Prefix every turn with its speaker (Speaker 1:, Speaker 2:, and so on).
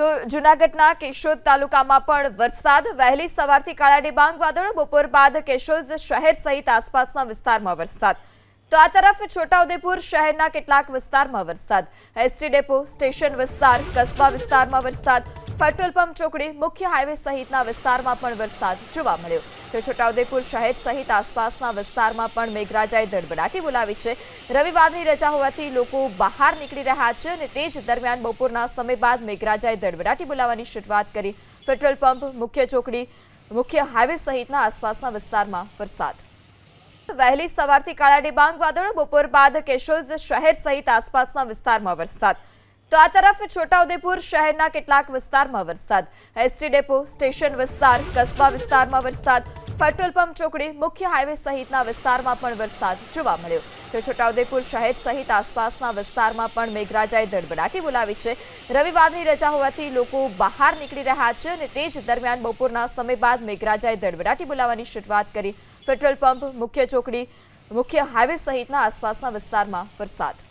Speaker 1: તો જૂનાગઢના કેશોદ તાલુકામાં પણ વરસાદ. વહેલી સવારથી કાળા ડિબાંગ વાદળો, બપોર બાદ કેશોદ શહેર સહિત આસપાસના વિસ્તારમાં વરસાદ. તો આ તરફ છોટાઉદેપુર શહેરના કેટલાક વિસ્તારમાં વરસાદ. એસટી ડેપો, સ્ટેશન વિસ્તાર, કસ્બા વિસ્તારમાં વરસાદ પેટ્રોલ પંપ ચોકડી મુખ્ય હાઈવે સહિતના વિસ્તારમાં પણ વરસાદ જોવા મળ્યો. તો છોટાઉદેપુર શહેર સહિત આસપાસના વિસ્તારમાં પણ મેઘરાજાએ દડબડાટી બોલાવી છે. રવિવારની રજા હોવાથી લોકો બહાર નીકળી રહ્યા છે અને તે જ દરમિયાન બપોરના સમય બાદ મેઘરાજાએ દડબડાટી બોલાવવાની શરૂઆત કરી. પેટ્રોલ પંપ, મુખ્ય ચોકડી, મુખ્ય હાઈવે સહિતના આસપાસના વિસ્તારમાં વરસાદ. વહેલી સવારથી કાળા ડિબાંગ વાદળો, બપોર બાદ કેશોદ શહેર સહિત આસપાસના વિસ્તારમાં વરસાદ. તો આ તરફ છોટાઉદેપુર શહેરના કેટલાક વિસ્તારમાં વરસાદ. એસટી ડેપો, સ્ટેશન વિસ્તાર, કસ્બા વિસ્તારમાં વરસાદ. પેટ્રોલ પંપ ચોકડી, મુખ્ય હાઈવે સહિતના વિસ્તારમાં પણ વરસાદ જોવા મળ્યો. તો છોટાઉદેપુર શહેર સહિત આસપાસના વિસ્તારમાં પણ મેઘરાજાએ દડબડાટી બોલાવી છે. રવિવારની રજા હોવાથી લોકો બહાર નીકળી રહ્યા છે અને તે જ દરમિયાન બપોરના સમય બાદ મેઘરાજાએ દડબડાટી બોલાવવાની શરૂઆત કરી. પેટ્રોલ પંપ, મુખ્ય ચોકડી, મુખ્ય હાઈવે સહિતના આસપાસના વિસ્તારમાં વરસાદ.